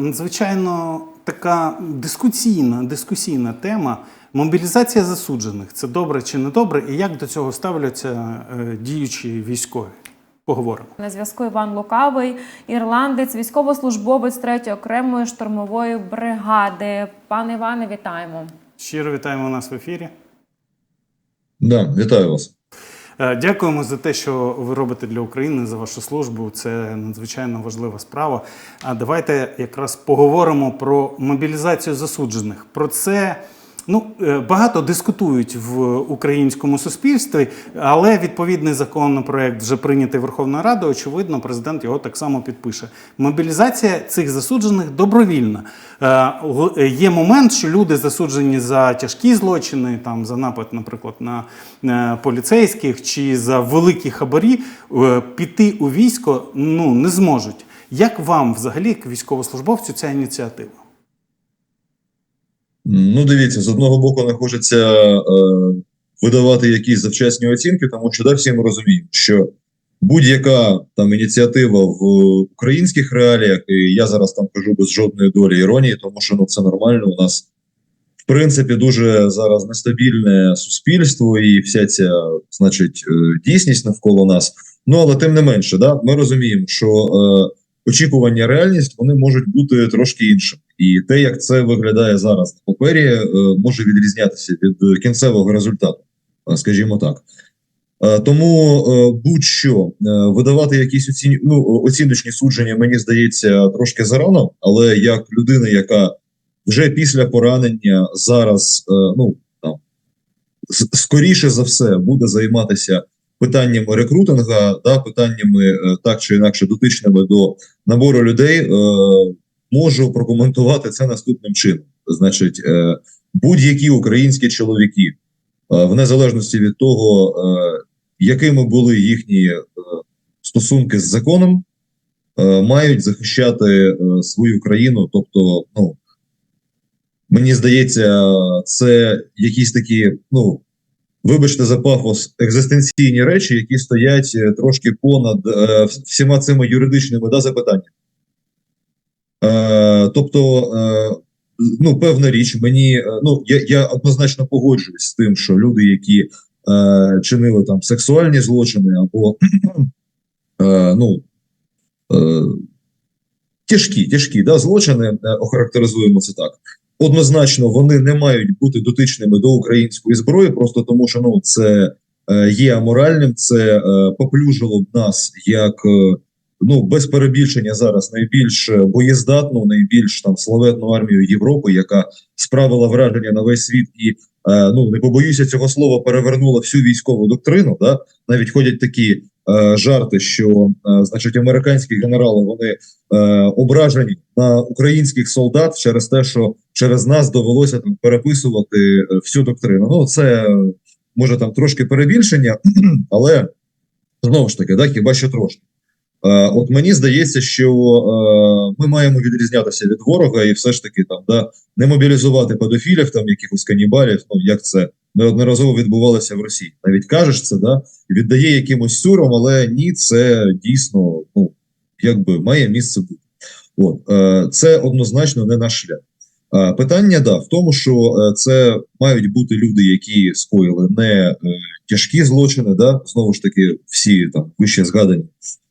Надзвичайно така дискусійна, дискусійна тема. Мобілізація засуджених це добре чи не добре, і як до цього ставляться е, діючі військові? Поговоримо. На зв'язку Іван Лукавий, ірландець, військовослужбовець 3-ї окремої штурмової бригади. Пане Іване, вітаємо. Щиро вітаємо нас в ефірі. Да, вітаю вас. Е, Дякуємо за те, що ви робите для України за вашу службу. Це надзвичайно важлива справа. А давайте якраз поговоримо про мобілізацію засуджених. Про це ну, е, багато дискутують в українському суспільстві, але відповідний законопроект вже прийнятий Верховною Радою. Очевидно, президент його так само підпише. Мобілізація цих засуджених добровільна. Е, е, Є момент, що люди засуджені за тяжкі злочини, там за напад, наприклад, на поліцейських чи за великі хабарі, піти у військо ну не зможуть. Як вам, взагалі, як військовослужбовцю, ця ініціатива? Ну, дивіться, з одного боку, не хочеться е, видавати якісь завчасні оцінки, тому що да, всі ми розуміємо, що будь-яка там ініціатива в українських реаліях, і я зараз там кажу без жодної долі іронії, тому що ну це нормально. У нас в принципі дуже зараз нестабільне суспільство і вся ця, значить, е, дійсність навколо нас. Ну але тим не менше, да, ми розуміємо, що е, очікування, реальність вони можуть бути трошки іншими. І те, як це виглядає зараз на папері, е, може відрізнятися від кінцевого результату, е, скажімо так. Е, Тому е, будь-що е, видавати якісь оцін... ну, оціночні судження, мені здається, трошки зарано, але як людина, яка вже після поранення зараз, е, ну там скоріше за все буде займатися питаннями рекрутинга, да, питаннями е, так чи інакше дотичними до набору людей, е, можу прокоментувати це наступним чином. Значить, е, будь-які українські чоловіки, в незалежності від того, якими були їхні стосунки з законом, мають захищати свою країну. Тобто, ну мені здається, це якісь такі, ну вибачте за пафос, екзистенційні речі, які стоять е, трошки понад е, всіма цими юридичними да, запитаннями. Е, тобто, е, ну, певна річ, мені е, ну я, я однозначно погоджуюсь з тим, що люди, які е, чинили там сексуальні злочини або е, ну, е, тяжкі, тяжкі да, злочини, е, охарактеризуємо це так. Однозначно, вони не мають бути дотичними до української зброї, просто тому що ну це е, є аморальним, це е, поплюжило б нас як е, ну без перебільшення зараз найбільш боєздатну, найбільш там славетну армію Європи, яка справила враження на весь світ і ну не побоюся цього слова, перевернула всю військову доктрину. Да? Навіть ходять такі жарти, що е, значить американські генерали вони е, ображені на українських солдат через те, що через нас довелося там переписувати е, всю доктрину. Ну це е, може там трошки перебільшення, але знову ж таки, да, хіба що трошки. Е, от мені здається, що е, ми маємо відрізнятися від ворога і все ж таки там да не мобілізувати педофілів, там якихось канібалів. Ну як це неодноразово відбувалося в Росії. Навіть кажеш це, да віддає якимось сюром, але ні, це дійсно ну якби має місце бути. От е, це однозначно не наш шлях. Е, питання да в тому, що е, це мають бути люди, які скоїли не е, тяжкі злочини, да знову ж таки, всі там вище згадані,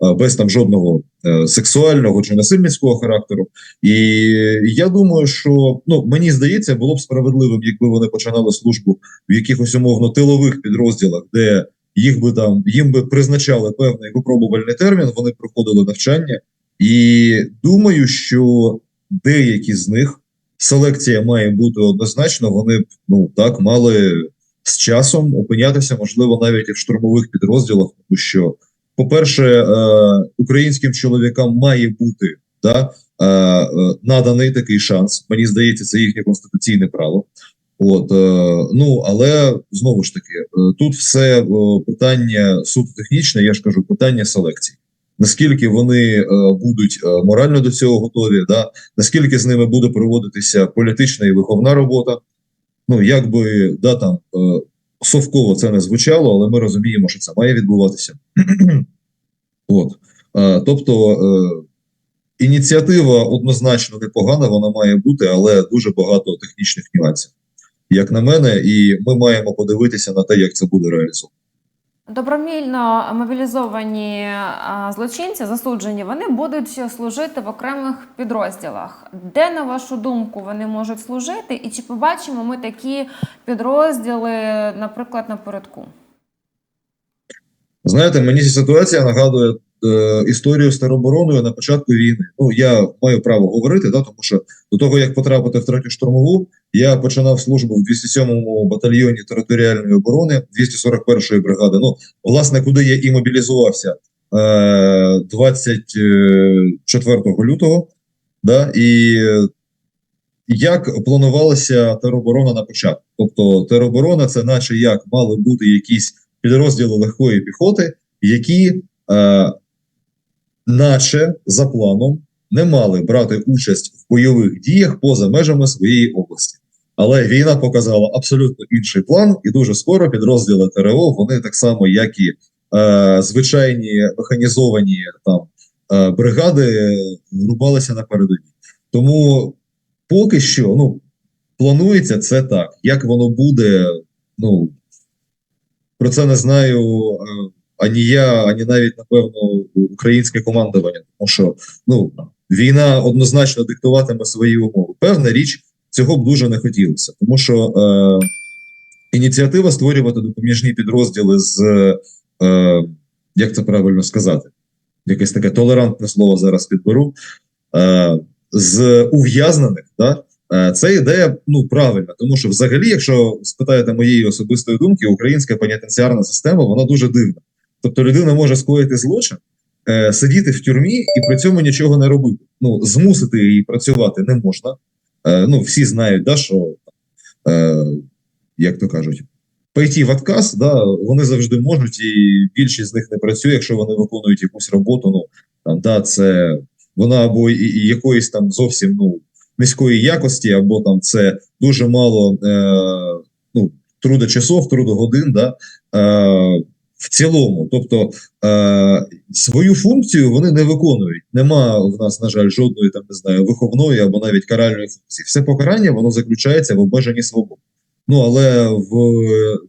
без там жодного е, сексуального чи насильницького характеру. І я думаю, що ну мені здається, було б справедливим, якби вони починали службу в якихось умовно тилових підрозділах, де їх би там їм би призначали певний випробувальний термін. Вони проходили навчання, і думаю, що деякі з них селекція має бути однозначно. Вони б ну так мали з часом опинятися, можливо, навіть і в штурмових підрозділах, тому що, по-перше, е, українським чоловікам має бути да, е, е, наданий такий шанс. Мені здається, це їхнє конституційне право. От ну але знову ж таки, тут все питання суто технічне. Я ж кажу, питання селекції. Наскільки вони будуть морально до цього готові, да наскільки з ними буде проводитися політична і виховна робота. Ну як би да там совково це не звучало, але ми розуміємо, що це має відбуватися. От тобто, е, ініціатива однозначно непогана, вона має бути, але дуже багато технічних нюансів, як на мене, і ми маємо подивитися на те, як це буде реалізовано. Добровільно мобілізовані злочинці, засуджені, вони будуть служити в окремих підрозділах. Де, на вашу думку, вони можуть служити? І чи побачимо ми такі підрозділи, наприклад, напередку? Знаєте, мені ця ситуація нагадує е, історію з теробороною на початку війни. Ну, я маю право говорити, да, тому що до того, як потрапити в третю штурмову, я починав службу в 207-му батальйоні територіальної оборони 241-ї бригади. Ну, власне, куди я і мобілізувався е, 24 лютого. Да, і як планувалася тероборона на початку? Тобто, тероборона це, наче як мали бути якісь підрозділи легкої піхоти, які, е, наче за планом, не мали брати участь в бойових діях поза межами своєї області. Але війна показала абсолютно інший план, і дуже скоро підрозділи ТРО вони так само, як і е, звичайні механізовані там е, бригади, рубалися на передовій. Тому поки що ну, планується це так. Як воно буде, ну про це не знаю е, ані я, ані навіть, напевно, українське командування. Тому що ну, війна однозначно диктуватиме свої умови. Певна річ, цього б дуже не хотілося, тому що е, ініціатива створювати допоміжні підрозділи з, е, як це правильно сказати, якесь таке толерантне слово зараз підберу, е, з ув'язнених. Да? Е, Це ідея ну правильна, тому що взагалі, якщо спитаєте моєї особистої думки, українська пенітенціарна система вона дуже дивна. Тобто людина може скоїти злочин, е, сидіти в тюрмі і при цьому нічого не робити. Ну змусити її працювати не можна. Е, Ну всі знають, да, що е, як то кажуть, пойти в отказ, да, вони завжди можуть, і більшість з них не працює, якщо вони виконують якусь роботу. Ну там да, це вона або і, якоїсь там зовсім ну низької якості, або там це дуже мало е, ну, трудочасов, трудогодин, да, е, в цілому. Тобто е, свою функцію вони не виконують. Нема в нас, на жаль, жодної там не знаю, виховної або навіть каральної функції. Все покарання воно заключається в обмеженні свободи. Ну але в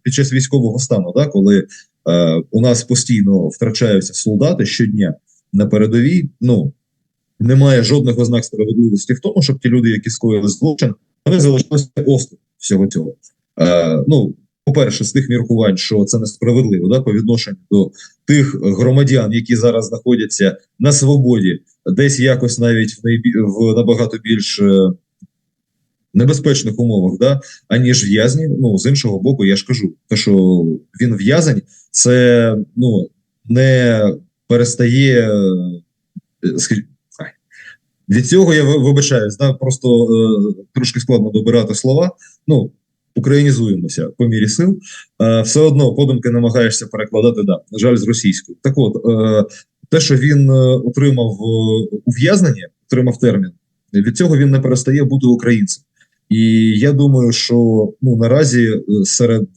під час військового стану, да, коли е, у нас постійно втрачаються солдати щодня на передовій, ну немає жодних ознак справедливості в тому, щоб ті люди, які скоїли злочин, вони залишилися осторонь всього цього. Е, ну, по-перше, з тих міркувань, що це несправедливо да, по відношенню до тих громадян, які зараз знаходяться на свободі, десь якось навіть в, найбі... в набагато більш е, небезпечних умовах, да, аніж в'язні. Ну, з іншого боку, я ж кажу, те, що він в'язень, це ну, не перестає. е. Від цього я вибачаюсь, да, просто е, трошки складно добирати слова. Ну, українізуємося по мірі сил. Е, все одно подумки намагаєшся перекладати, да, на жаль, з російською. Так от, е, те, що він е, отримав ув'язнення, отримав термін, від цього він не перестає бути українцем. І я думаю, що ну наразі серед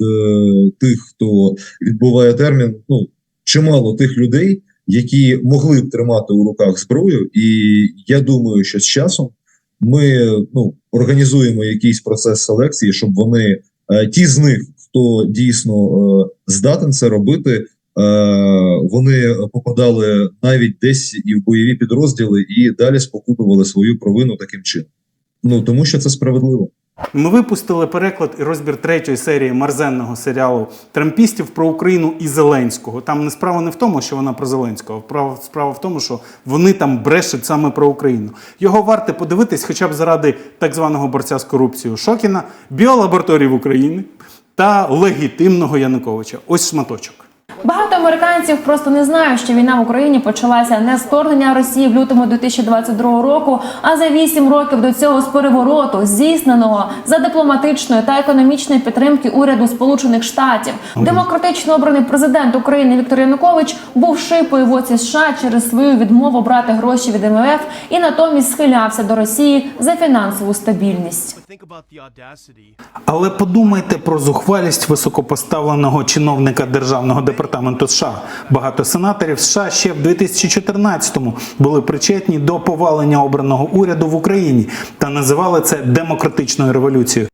тих, хто відбуває термін, ну чимало тих людей, які могли б тримати у руках зброю, і я думаю, що з часом ми ну організуємо якийсь процес селекції, щоб вони е, ті з них, хто дійсно е, здатен це робити, е, вони попадали навіть десь і в бойові підрозділи, і далі спокутували свою провину таким чином. Ну тому що це справедливо. Ми випустили переклад і розбір третьої серії марзенного серіалу Трампістів про Україну і Зеленського. Там не справа не в тому, що вона про Зеленського, а справа в тому, що вони там брешуть саме про Україну. Його варто подивитись, хоча б заради так званого борця з корупцією Шокіна, біолабораторії України та легітимного Януковича. Ось шматочок. Багато американців просто не знають, що війна в Україні почалася не з вторгнення Росії в лютому 2022 року, а за вісім років до цього з перевороту, здійсненого за дипломатичної та економічної підтримки уряду Сполучених Штатів. Демократично обраний президент України Віктор Янукович був шипою в оці США через свою відмову брати гроші від МВФ і натомість схилявся до Росії за фінансову стабільність. Але подумайте про зухвалість високопоставленого чиновника державного департаменту. Департаменту США. Багато сенаторів США ще в 2014-му були причетні до повалення обраного уряду в Україні та називали це демократичною революцією.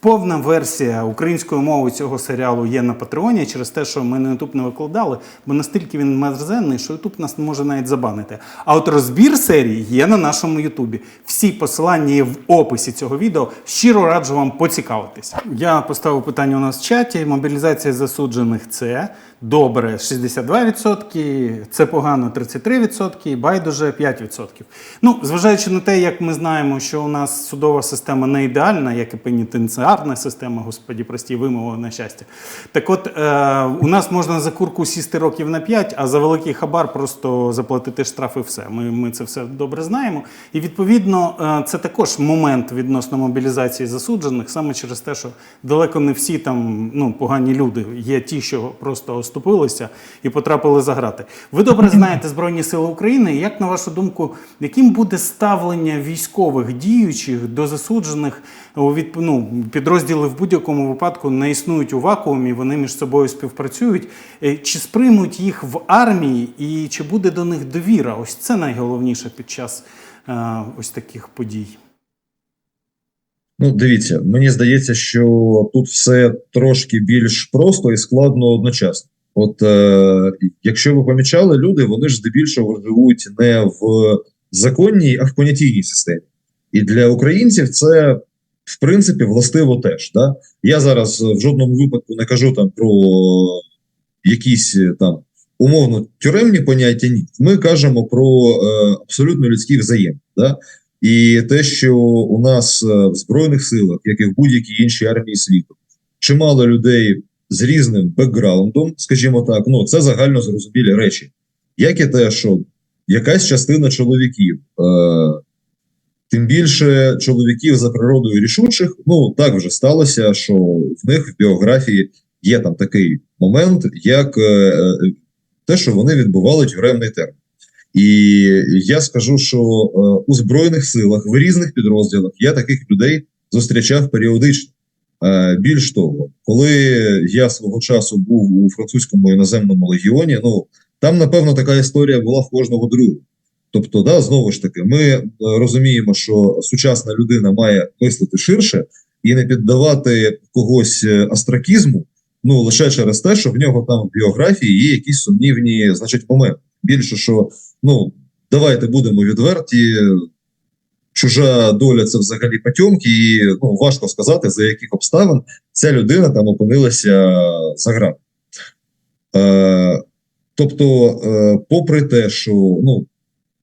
Повна версія української мови цього серіалу є на Патреоні через те, що ми на YouTube не викладали, бо настільки він мерзенний, що YouTube нас може навіть забанити. А от розбір серії є на нашому Ютубі. Всі посилання є в описі цього відео. Щиро раджу вам поцікавитись. Я поставив питання у нас в чаті. Мобілізація засуджених це добре 62%, це погано 33%, байдуже 5%. Ну, зважаючи на те, як ми знаємо, що у нас судова система не ідеальна, як і пенітенціарна система, господі, прості вимови на щастя. Так от, е, у нас можна за курку сісти років на 5, а за великий хабар просто заплатити штраф і все. Ми, ми це все добре знаємо. І відповідно, е, це також момент відносно мобілізації засуджених, саме через те, що далеко не всі там ну, погані люди. Є ті, що просто оступилися і потрапили за грати. Ви добре знаєте Збройні Сили України. Як на вашу думку, яким буде ставлення військових діючих до засуджених від, ну, підрозділи в будь-якому випадку не існують у вакуумі, вони між собою співпрацюють. Е, Чи сприймуть їх в армії, і чи буде до них довіра? Ось це найголовніше під час е, ось таких подій. Ну, дивіться, мені здається, що тут все трошки більш просто і складно одночасно. От е, якщо ви помічали, люди вони ж здебільшого живуть не в законній, а в понятійній системі. І для українців це в принципі властиво теж. Да? Я зараз в жодному випадку не кажу там про якісь е, там умовно тюремні поняття. Ні, ми кажемо про е, абсолютно людські взаємини. Да? І те, що у нас е, в збройних силах, як і в будь-якій іншій армії світу, чимало людей з різним бекграундом, скажімо так, ну це загально зрозумілі речі. Як і те, що якась частина чоловіків, е, тим більше чоловіків за природою рішучих, ну так вже сталося, що в них в біографії є там такий момент, як е, е, те, що вони відбували тюремний термін. І я скажу, що е, у збройних силах в різних підрозділах я таких людей зустрічав періодично. Більш того, коли я свого часу був у французькому іноземному легіоні, ну там напевно така історія була в кожного другого. Тобто, да, знову ж таки, ми е, розуміємо, що сучасна людина має мислити ширше і не піддавати когось е, астракізму, ну лише через те, що в нього там в біографії є якісь сумнівні, значить, моменти. Більше що ну, давайте будемо відверті. Чужа доля це взагалі потьомки, і ну, важко сказати, за яких обставин ця людина там опинилася за грами. Е, тобто, е, попри те, що ну,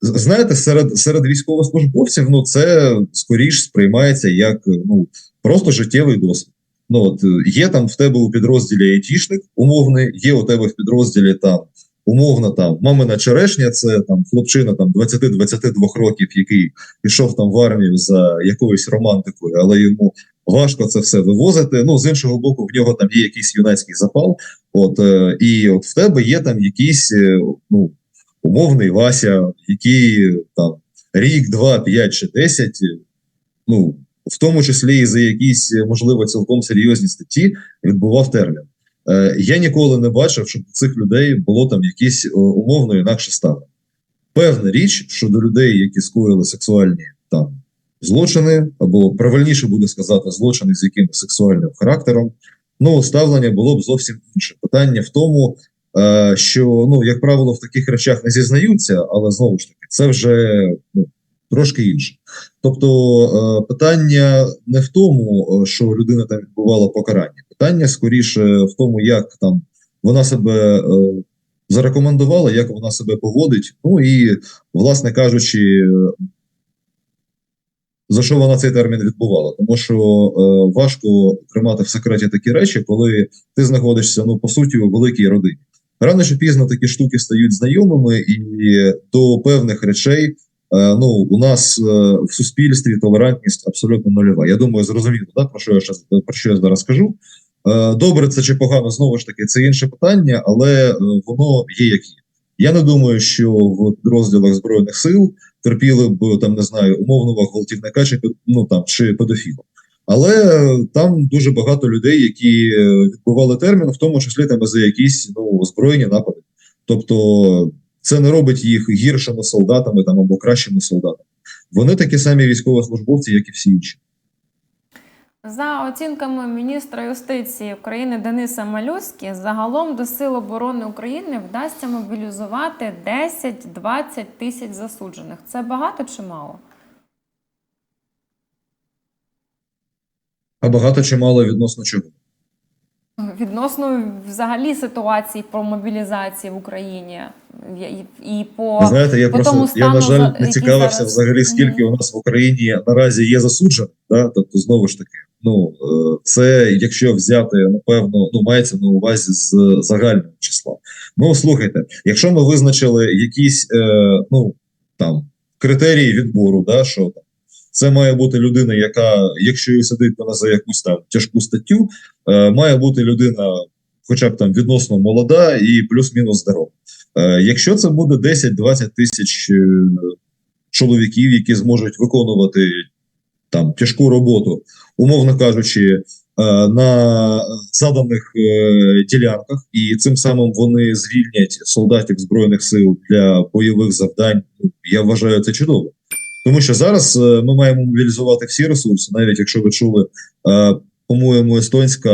знаєте, серед, серед військовослужбовців ну, це скоріш сприймається як ну, просто життєвий досвід. Ну, от, є там в тебе у підрозділі айтішник умовний, є у тебе в підрозділі там умовно там мамина черешня, це там хлопчина там 20-22 років, який пішов там в армію за якоюсь романтикою, але йому важко це все вивозити. Ну з іншого боку, в нього там є якийсь юнацький запал. От е, і от в тебе є там якийсь е, ну умовний Вася, який там рік, два, п'ять чи десять, е, ну в тому числі і за якісь е, можливо цілком серйозні статті відбував термін. Е, я ніколи не бачив, щоб у цих людей було там якісь о, умовно інакше ставлення. Певна річ, що до людей, які скоїли сексуальні там злочини, або правильніше буде сказати, злочини з якимось сексуальним характером, ну ставлення було б зовсім інше. Питання в тому, е, що ну, як правило, в таких речах не зізнаються, але знову ж таки, це вже ну, трошки інше. Тобто е, питання не в тому, е, що людина там відбувала покарання. Питання скоріше в тому, як там вона себе е, зарекомендувала, як вона себе поводить. Ну і, власне кажучи, е, за що вона цей термін відбувала? Тому що е, важко тримати в секреті такі речі, коли ти знаходишся ну по суті у великій родині. Рано чи пізно такі штуки стають знайомими, і до певних речей е, ну у нас е, в суспільстві толерантність абсолютно нульова. Я думаю, зрозуміло, да, про що я щас, про що я зараз скажу. Е, Добре, це чи погано, знову ж таки, це інше питання, але воно є як є. Я не думаю, що в підрозділах збройних сил терпіли б там, не знаю, умовного гвалтівника чи ну там чи педофіла. Але там дуже багато людей, які е, відбували термін, в тому числі там за якісь ну, озброєні напади. Тобто це не робить їх гіршими солдатами там або кращими солдатами. Вони такі самі військовослужбовці, як і всі інші. За оцінками міністра юстиції України Дениса Малюськи, загалом до Сил оборони України вдасться мобілізувати 10-20 тисяч засуджених. Це багато чи мало? А багато чи мало відносно чого? Відносно взагалі ситуації про мобілізацію в Україні і, по Ви знаєте, я по просто тому я на жаль не цікавився зараз- взагалі, скільки Мгм. у нас в Україні наразі є засуджених. Да? Тобто, знову ж таки, ну е, це якщо взяти, напевно, ну мається на увазі з загального числа. Ну слухайте, якщо ми визначили якісь е, ну там критерії відбору, да, що там. Це має бути людина, яка, якщо її сидить вона за якусь там тяжку статтю, е, має бути людина, хоча б там відносно молода і плюс-мінус здорова. Е, Якщо це буде 10-20 тисяч е, чоловіків, які зможуть виконувати там тяжку роботу, умовно кажучи, е, на заданих е, ділянках, і цим самим вони звільнять солдатів збройних сил для бойових завдань. Ну, Я вважаю це чудово. Тому що зараз е, ми маємо мобілізувати всі ресурси, навіть якщо ви чули, е, по-моєму, естонська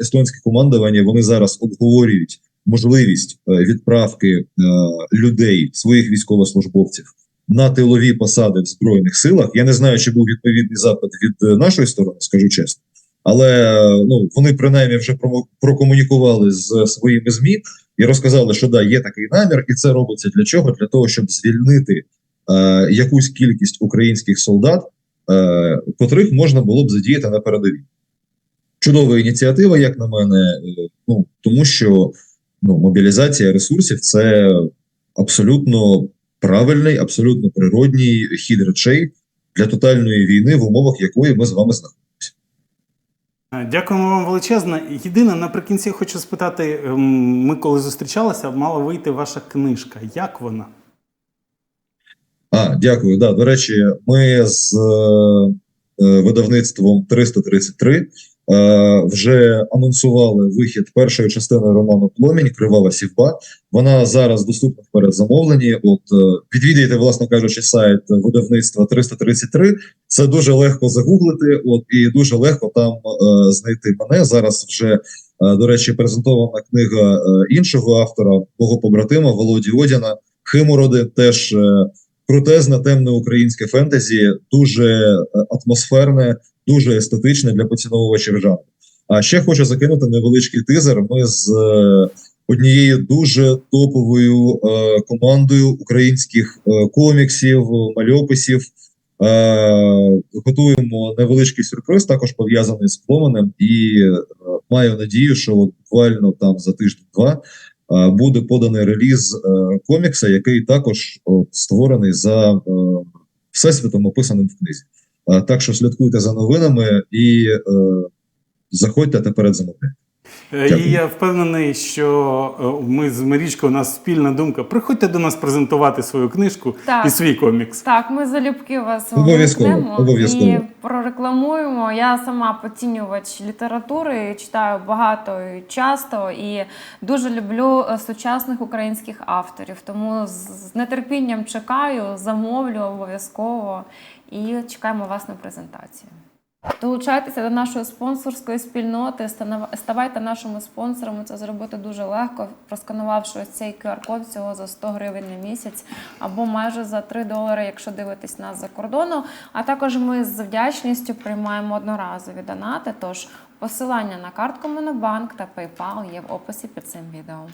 естонське командування вони зараз обговорюють можливість е, відправки людей, своїх військовослужбовців на тилові посади в збройних силах. Я не знаю, чи був відповідний запит від нашої сторони, скажу чесно. Але ну вони принаймні вже прокомунікували з своїми змі і розказали, що да, є такий намір, і це робиться для чого? Для того, щоб звільнити е, якусь кількість українських солдат, е, котрих можна було б задіяти на передовій. Чудова ініціатива, як на мене, е, ну тому що ну, мобілізація ресурсів це абсолютно правильний, абсолютно природній хід речей для тотальної війни, в умовах якої ми з вами знаходимося. Дякуємо вам величезно. Єдине, наприкінці хочу спитати: ем, ми коли зустрічалися, мала вийти ваша книжка. Як вона? А, дякую. Да, до речі, ми з е, е, видавництвом 333 е, вже анонсували вихід першої частини роману Пломінь Кривава Сівба. Вона зараз доступна в передзамовленні. От е, відвідайте, власне кажучи, сайт видавництва 333. Це дуже легко загуглити. От і дуже легко там е, знайти мене. Зараз вже е, до речі, презентована книга іншого автора, мого побратима Володі Одіна. Химороди теж крутезне, темне українське фентезі, дуже е, атмосферне, дуже естетичне для поціновувачів жанру. А ще хочу закинути невеличкий тизер. Ми з е, однією дуже топовою е, командою українських коміксів, мальописів. Готуємо невеличкий сюрприз, також пов'язаний з пломенем, і маю надію, що буквально там за тиждень-два буде поданий реліз е, комікса, який також створений за е, всесвітом, описаним в книзі. Е, так що слідкуйте за новинами і е, заходьте та передзамовляйте. Е. І я впевнений, що е, ми з Марічкою, у нас спільна думка. Приходьте до нас презентувати свою книжку Так. і свій комікс. Так, ми залюбки вас Обов'язково, обов'язково. і прорекламуємо. Я сама поцінювач літератури, читаю багато і часто і дуже люблю е, сучасних українських авторів. Тому з нетерпінням чекаю, замовлю обов'язково і чекаємо вас на презентацію. Долучайтеся до нашої спонсорської спільноти, ставайте нашими спонсорами. Це зробити дуже легко, просканувавши ось цей QR-код всього за 100 гривень на місяць або майже за 3 долари, якщо дивитесь нас за кордону. А також ми з вдячністю приймаємо одноразові донати. Тож посилання на картку Монобанк та PayPal є в описі під цим відео.